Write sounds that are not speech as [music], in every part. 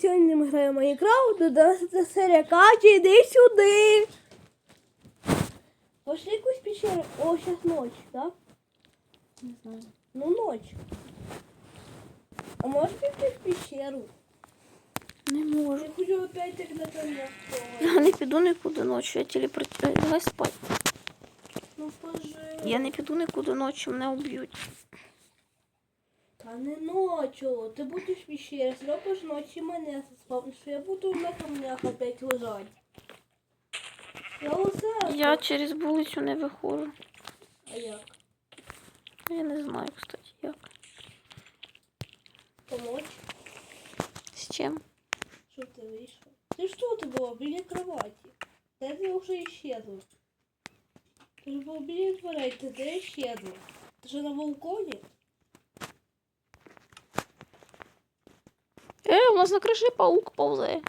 сьогодні ми граємо в Майнкрафт, 12 серія Катя, іди сюди. Пошли якусь пещеру. О, зараз ночь, так? Не знаю. Ну, ночь. А можеш піти в пещеру? Не можу. Я хочу опять тогда там Я не піду нікуди ночі, я телепортую. Давай спать. Ну, пожалуйста. Я не піду нікуди ночі, мене уб'ють. Та не ночью. Ти будеш в пещері, зробиш ночі мене заспавниш, що я буду на камнях опять лежати. Я усе. Я через вулицю не виходжу. А як? Я не знаю, кстати, як. Помочь? З чим? Что ты вышел? Ты что ты была біля кровати? Да ты уже исчезла. Ты же был біля кровати, ты исчезла. Ты же на балконе? Е, у нас на криші паук повзає.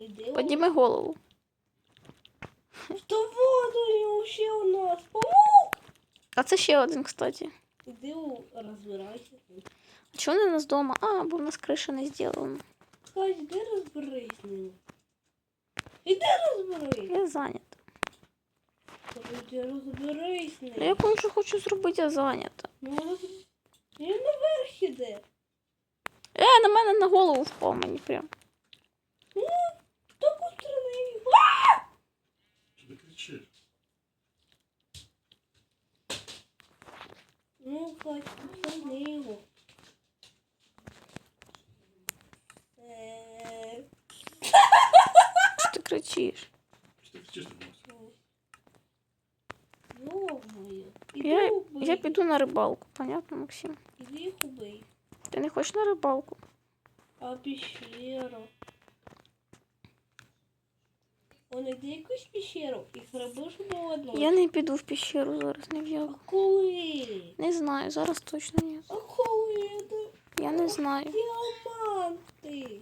Иди голову. Что вот у вообще у нас? Паук! А це ще один, кстати. Иди у- разбирайся. А чого не у нас вдома? А, бо в нас криша не зроблена. Кать, иди разберись с ним. Иди разберись. Я зайнята. Иди разберись с ним. Я кое-що хочу зробити, я зайнята. Ну, роз... Він наверх іде. Е, на мене на голову впав мені прям. Ну, так устрани. Що ти кричиш? Ну, Кать, устрани його. Е, Що ти кричиш? Що ти кричиш ти нас? Йо-моє. Іди Я, убий. я піду на рибалку, понятно, Максим? Іди їх убий. Ти не хочеш на рибалку? А пещеру? Он іде якусь пещеру і зробив, щоб було одно. Я не піду в пещеру зараз, не А коли? Не знаю, зараз точно ні. А коли? Я не знаю. діаманти.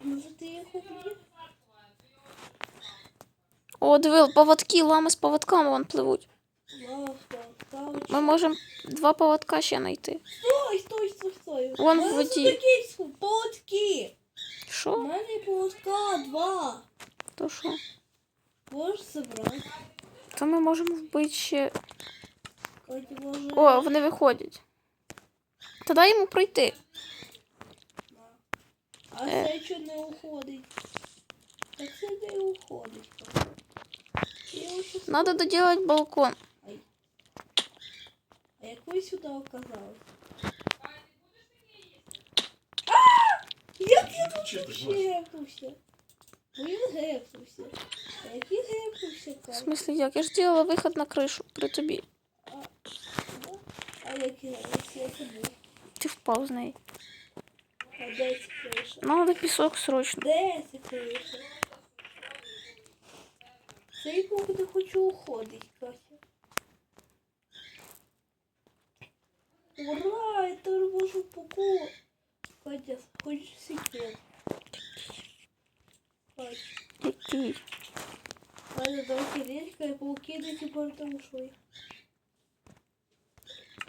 Може ти їх уб'єш? О, диви, поводки, лами з поводками вон пливуть. Ласка, там. Ми можемо два поводка ще знайти. Стой, стой, стой, стой. Вон в воді. такі полотки. У мене полотка два. То що? Можеш забрати? То ми можемо вбити ще. О, вони виходять. Та дай йому пройти. А Е. це що не уходить? Так це не уходить. Надо доділати балкон. А як ви сюди оказались? А! Як я тут Кричиш ти вообще нас? гепнувся? Він гепнувся. А як він гепнувся, В Катя? смислі, як? Я ж ділила виход на кришу при тобі. Да? А як я я забув? Ти впав з неї. А де ця криша? Надо пісок срочно. Де ця криша? Цей поки не хочу уходить, Катя. Ура! Это можно пуку. Хотя, хочешь секрет. Какие? Ладно, давайте речка и пауки до сих ушли.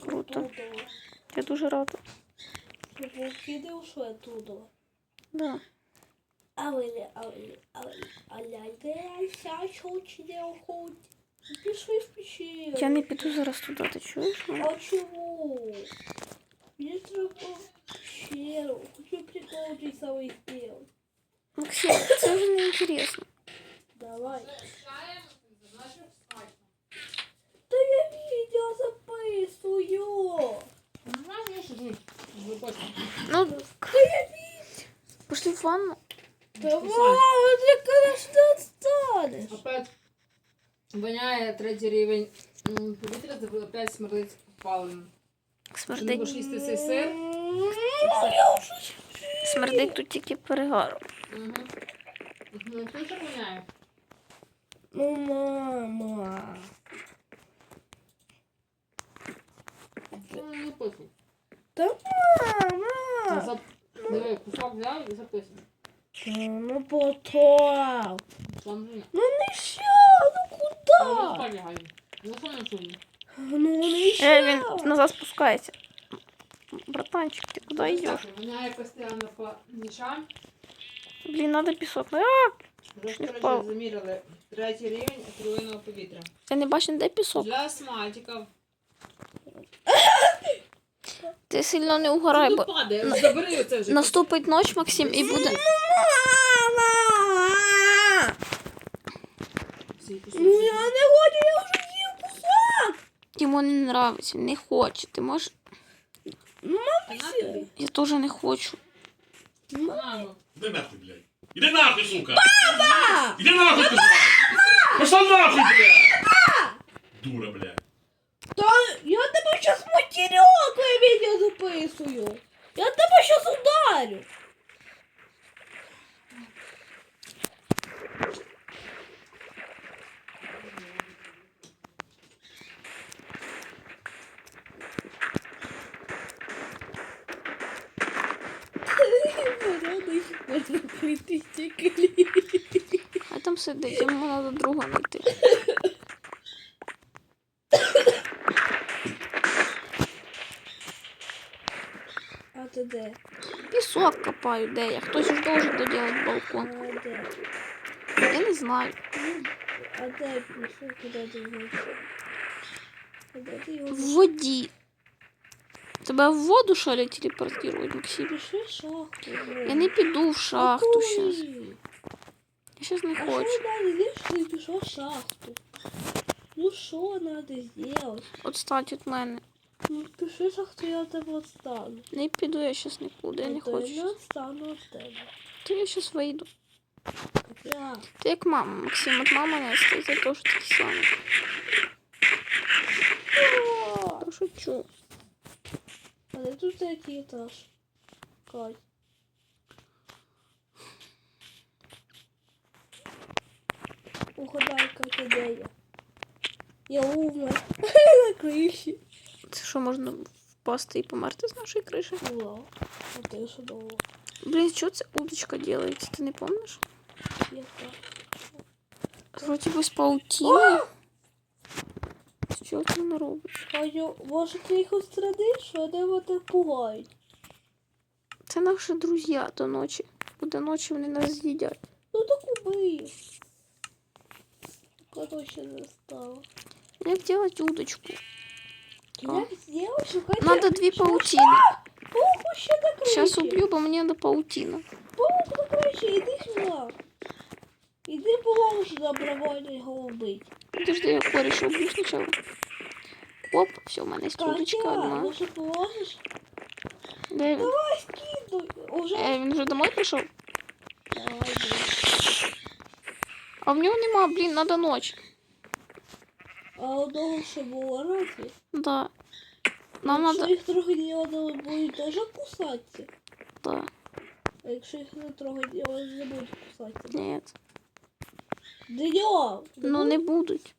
Круто. Я тоже рада. Пауки де ушли оттуда. Да. А вы, а вы, а вы, а я, я, я, я, я, я, я, я, я, я, я, Пиши в пещеру. Я не піду зараз туди, ти чуєш? мене? А чего? Мне треба в пещеру. Хочу прикол самый сделать. Максим, це вже не інтересно. Давай. Да я видео записываю. Ну, Да я видео. пошли в ванну. Давай, ты конечно отстанешь. Опять воняє третій рівень повітря, це опять смердить паленим. Смердить, будеш їсти цей сир, смердить тут тільки перегаром. угу. Ну, воняє? Ну, мама. Ну, не писуй. Да мама. Зап... Диви, кусок взяв і записуй. Ну потом. Там же. Ну не ще, ну Куда? Ну, не ще. Е, він назад спускається. Братанчик, ты куда идешь? Так, Воняє постійно по нішам. Блин, надо пісок. А, ж, Не впав. заміряли третій рівень отруєного повітря. я не бачу, де пісок. Для астматиків. Ти сильно не угорай, бо падає, забери оце вже. наступить ночь, Максим, і буде. Кусочки. Ну я не хочу, я вже з'їв кусок. Йому не нравиться, не хоче. Ти можеш. Ну, на. Я теж не хочу. Ну. Іди нахуй, блядь. Іди нахуй, сука! Папа! Іди нахуй, сказав! Пішла нахуй, блядь! Дура, блядь. Та я тебе щас матерю, коли відео записую. Я тебе щас ударю. Можна прийти стеклі. Хай там сидить, йому треба друга знайти. А ти де? Пісок копаю, де я? Хтось ж должен доділати А балкон. де? Я не знаю. А де пішов? Куди? А ти його? В воді. Тебе в воду що ли телепортують, Максим? Пішли шахту. Я не піду в шахту зараз. Какой? Я зараз не А хочу. что надо сделать, что ты пішов в шахту? Ну что надо сделать? Отстать від мене. Ну пиши шахту, я от тебе отстану. Не піду я зараз нікуди, я не А то Я хочу. не отстану от тебе. То я зараз вийду. Я. Ти як мама, Максим, от мама не стоїть, я теж такі самі. Та шучу. А де тут третій етаж? Кать. Угадай, Катя, де я? Я умер. [laughs] На криші. Це що, можна впасти і померти з нашої криші? Була. А ти що думала? Блін, що це удочка робиться, ти не пам'ятаєш? Яка? Вроді би з паутіною. Що це вона робить? Катю, може ти їх устрадиш, а де вони так пугають? Це наші друзі до ночі. Бо до ночі вони нас з'їдять. Ну так убий. Короче, не стало. Як робити удочку? Як сделать, що Надо дві Що? паутини. Паук ще на криші. Зараз уб'ю, бо мені треба паутина. Паук на криші, іди сюди. Іди поможеш добровольно його вбити. Подожди, я коріша уб'ю спочатку. Оп, все, в мене є удочка одна. поможеш? Де він? Давай, скидуй. Уже. Е, він вже домой? Давай. А в нього нема, блін, надо ніч. А одного ще було разве? Да. Нам Якщо надо. їх трохи діоди будуть теж кусатися. Да. А якщо їх не трогати, вони не будуть кусатися. Ні. Дідьо! Ну не будуть.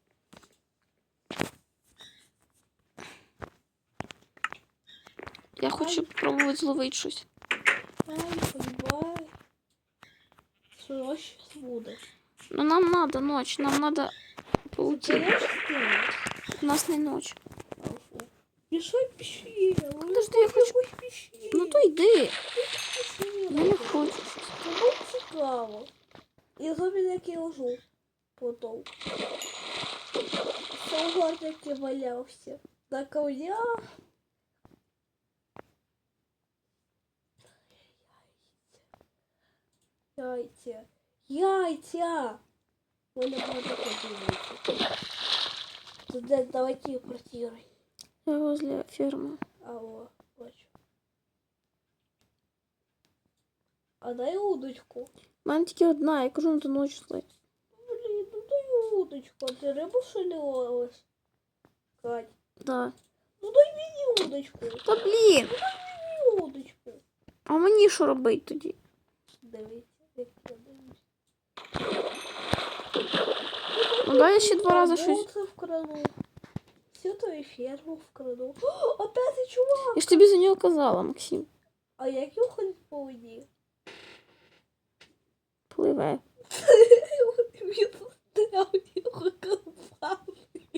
Я хочу спробувати зловити щось. Буде? Ну нам надо ночь, нам надо Ти паутину. У нас не ночь. Пішли. Подожди, я хочу- Ну то йди. Я не хочу. Це було цікаво. І зробив як я лежу. Потом. Солдат який валявся. На ковнях. Яйця. Яйця. Мене багато подивитися. Туди давайте їх протіруй. Я возле ферми. Алло, бачу. А дай удочку. У мене тільки одна, я кажу, на ту ночь злить. Ну дай удочку. А ти рибу що не ловиш? Кать. Да. Ну дай мені удочку. Та блін. Мені удочку. А мені що робити тоді? Дивіться, як я дивлюсь. Ну дай я ще два рази щось. Вкраду. Всю твою ферму вкраду. О, опять цей чувак. Я ж тобі за нього казала, Максим. А як його ходить по воді? Пливе. [laughs] Він застряв рукопашный.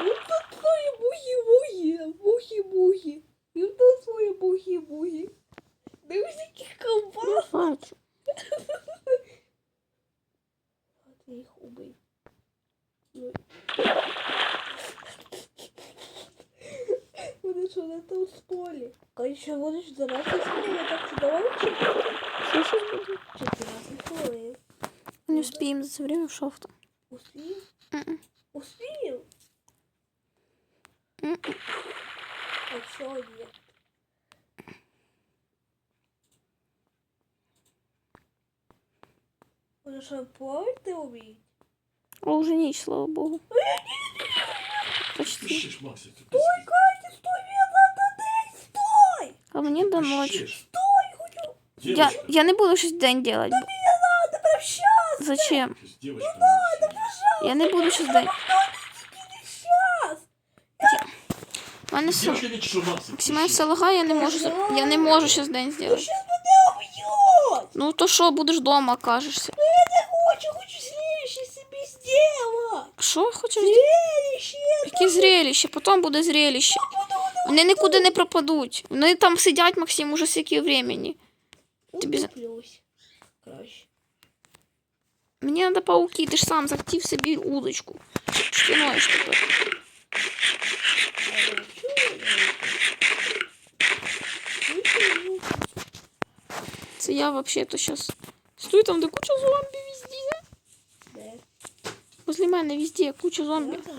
Это твои буги-буги, буги-буги. Это твои буги-буги. Вони що на за нас, якщо я так давай. Що щось буде? 14 хвилин. Не успіємо за це время в шофту. Успів? Мгм. Успів? Мгм. А що є? Може, що плавати вміють? А уже ніч, слава Богу. Почти. Пишеш, Максик. Стой, Катя, стой, мне надо день, стой! А мені до ночі. Пишеш. Стой, хочу, Я, Девочка. я не буду щось день делать. надо прям сейчас, Зачем? Щас Девочка. надо, пожалуйста, Я не буду сейчас. У мене все. Максимально все лагає, я не можу. Я не можу щось день Ну, зробити. Ну то що, будеш вдома, кажешся. Я не хочу, хочу зрелище себе сделать. Що хочеш? Зрелище. Яке зрелище? Потім буде зрелище. Вони нікуди не пропадуть. Вони там сидять, Максим, уже скільки времени. Тобі. Мені треба пауки, ти ж сам захотів собі удочку. Ти ноєш тепер? Я я. Це я взагалі-то зараз. Стой там, де куча зомбі везде. Де? Возле мене везде куча зомбі. Я.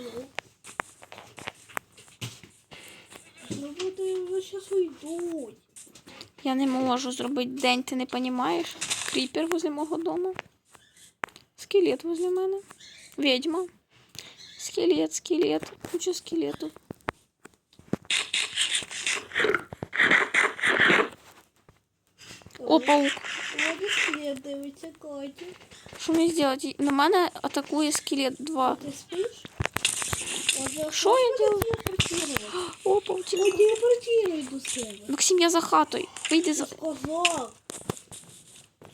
Ну уйдуть. Я не можу зробити день, ти не розумієш? Кріпер возле мого дому. Скелет возле мене. Ведьма. Скелет, скелет. Куча скелетів. О, паук. Води слід дивиться, Катя. Що мені зробити? На мене атакує скелет 2. Ти спиш? Може, Що я делаю? телепортировать? О, Ну, паутинка. телепортируй до себе. Максим, я за хатою. Вийди Я за. сказав.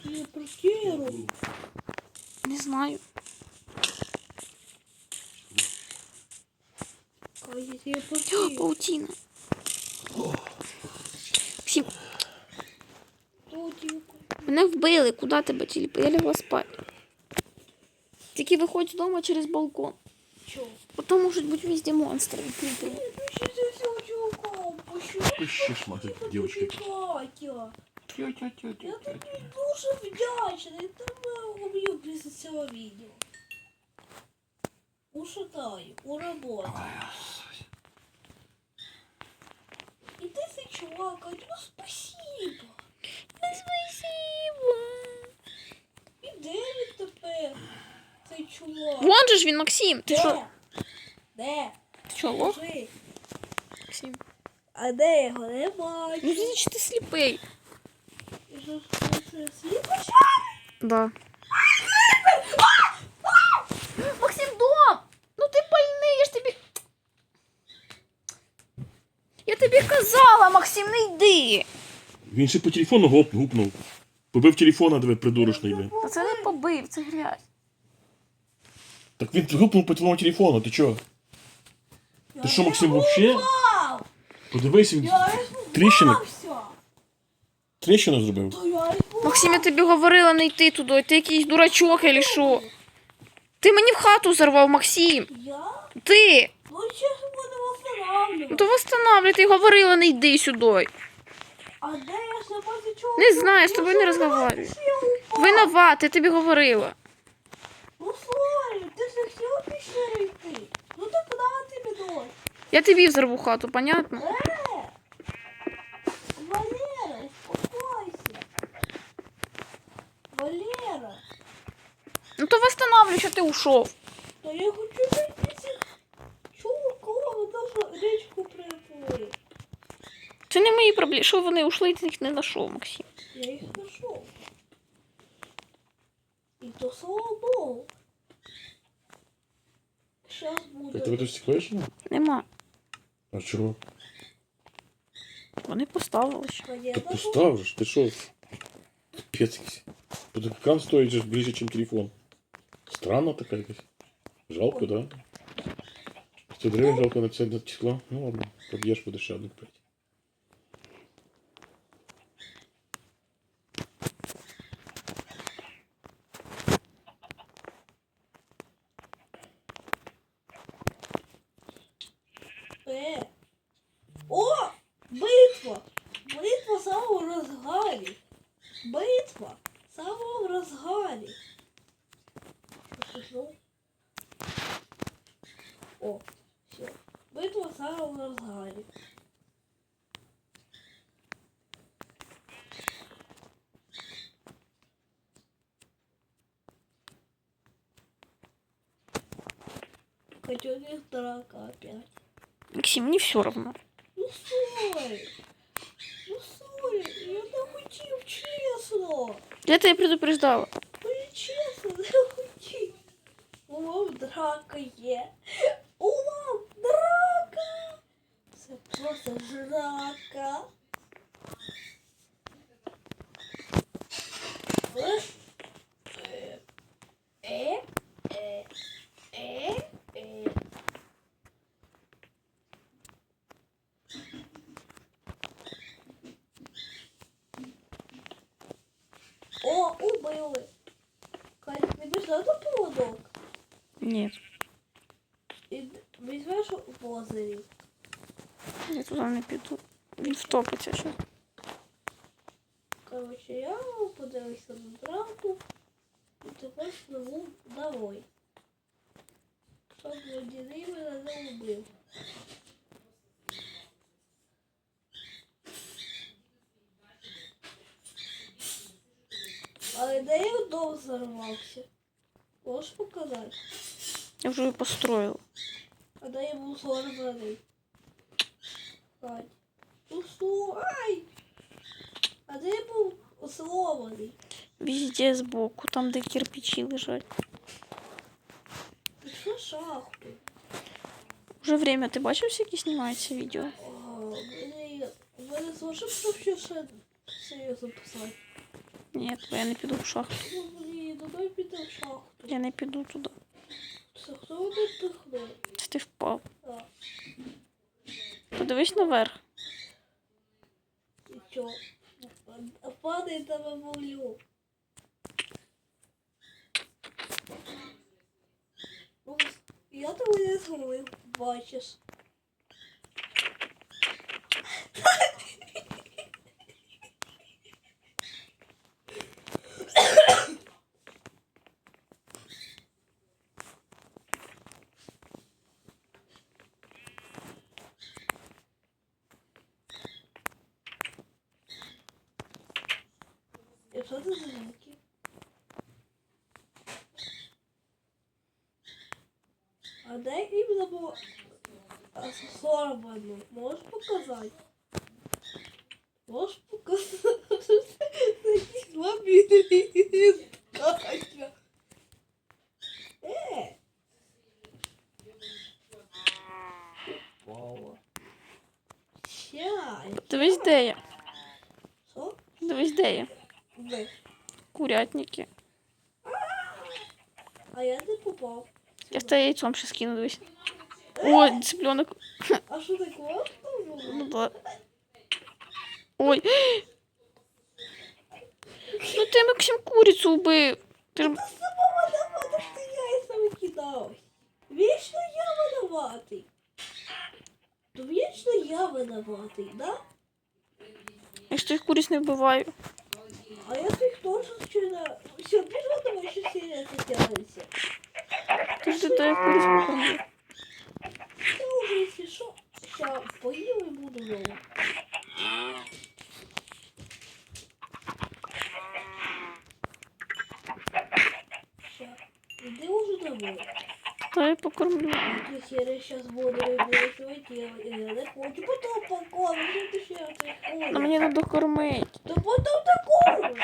Телепортируй. Не знаю. О, паутина. Паутинку. мене вбили. Куди тебе тіліп? Я лягла спати. Тільки виходь з дому через балкон. Чо? Потім можуть бути везде монстри. ну сейчас я все чуваком пущу. Пишешь, девочка. Я тобі дуже вдячна. Я тебе уб'ю після цього відео. Ушатаю, у роботу. І ти цей чувак, Катя, ну спасибо. Спасибо. І де він тепер? Цей чувак. Вон же ж він, Максим. Ти що? Де? Ти що, лох? Скажи. Максим. А де його не Ну, бачу? значить, ти сліпий. І що ж це сліпиш? Да. Максим, дом! Ну ти пальний, я ж тобі. Я тобі казала, Максим, не йди. Він ще по телефону гоп, гупнув. Побив телефона, диви, йде. Та це не побив, це грязь. Так він гупнув по твоєму телефону, ти чого? Ти що, Максим, вообще? Подивись, він Я тріщину, зробив. Я. Максим, я тобі говорила не йти туди, ти якийсь дурачок или що? Ти мені в хату зарвав, Максим. Я? Ти! Ну сейчас буду. Ну то восстанавливай, ти говорила, не йди сюди. А де я ж чого? Не знаю, з Ну, тобою не що розмовляю. ти? Виноват, я тобі говорила. Ну слухай, ти ж не хотів в йти. Ну так куди тобі дощ? Я тобі взорву хату, понятно? Е! Ну то восстанавливай, що ти ушов. то я хочу цих чуваков, ми должны річку переплити. Це не мої проблеми. Що вони ушли, ти їх не знайшов, Максим. Я їх знайшов. І то слава Богу. Щас буде. Тебе тут стікаєш? Нема. А чого? Вони поставили ще. Понятно? Так постав же ж, ти що? Пець. Потім стоїть же ближче, ніж телефон. Странно така якось. Жалко, да? 100 гривень жалко на це число. Ну ладно, поб'єш буде ще одну купити. Котенок драка опять. Максим, мені все равно. Ну стой! Ну стой! Я не хотів чесно! Я тебе предупреждала. Ну я чесно не хотів! У вам драка є! У вам драка! Це просто драка! Е? Е? Е? Е? О, убили! Кать, підеш на той поводок? Ні, І візьмеш в озері. я туди не піду. Він втопиться ще. Коротше, я подивився на драку і тепер пливу домой. Щоб водяний мене не убив. Але де я дом зарвався? Можеш показати? Я вже її построїла. А де я був зорваний? Кать. Ну слухай! А де я був сломаний? Везде збоку, там, де кирпичі лежать. Пішла шахту. Уже время, ти бачив, скільки знімається відео? Мені, мене зможеш вообще ще все записати? Ні, я не піду в шахту. Ну, блін, давай підемо в шахту. Я не піду туди. Це хто мене пихнув? Це ти впав. А, Подивись наверх. і чо? А падає тебе. Ну, Я тебе не зловив, бачиш. Що це сорвано? Можеш показати? Можеш показати? Такі слабі Катя. Е! Вау. Чай. Дивись, де я. Що? Дивись, де я. Ви. Курятники. А я не попав. Я тебе яйцом ще скину, дивись. Ой, цыпленок. А що таке? Ну да. Ой. Ну ти Максим курицю вбив. Ти ж... Та сама винувата, що ти яйцями кидалась. Вічно я винуватий. То вічно я винуватий, да? Я ж тих куриць не вбиваю. А я тих теж вчора... Все, пішла давай, що серія затягується. Ти ж до тебе куриць покормив Ти вже, якщо що, ща поїм і буду знову. Ща. Іди уже домой. Та я покормлю. Эту серию сейчас буду выбрасывать, я, я не хочу. Потом покормлю, что ты сейчас Ну мені треба кормити. Да потом такого.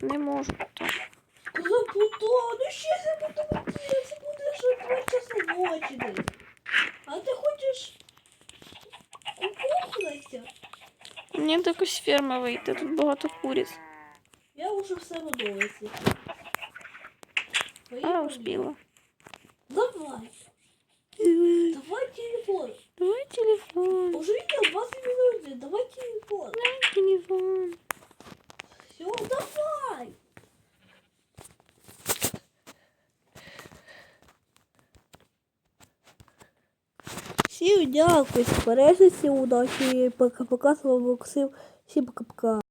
Не можу. Так. Сказав потом, ну сейчас я буду мотивироваться, будешь в 2 часа ночи. блин. А ты хочешь кукухнуться? Мені до якоїсь ферми вийти, тут багато куриць. Я уже все водолиці. А, успіла. Давай, давай телефон. Давай телефон. Уже видел 20 минут, давай телефон. Давай телефон. Все, давай. Всім дякую, пережиті удачі, пока-пока, слава Максим, всім пока-пока.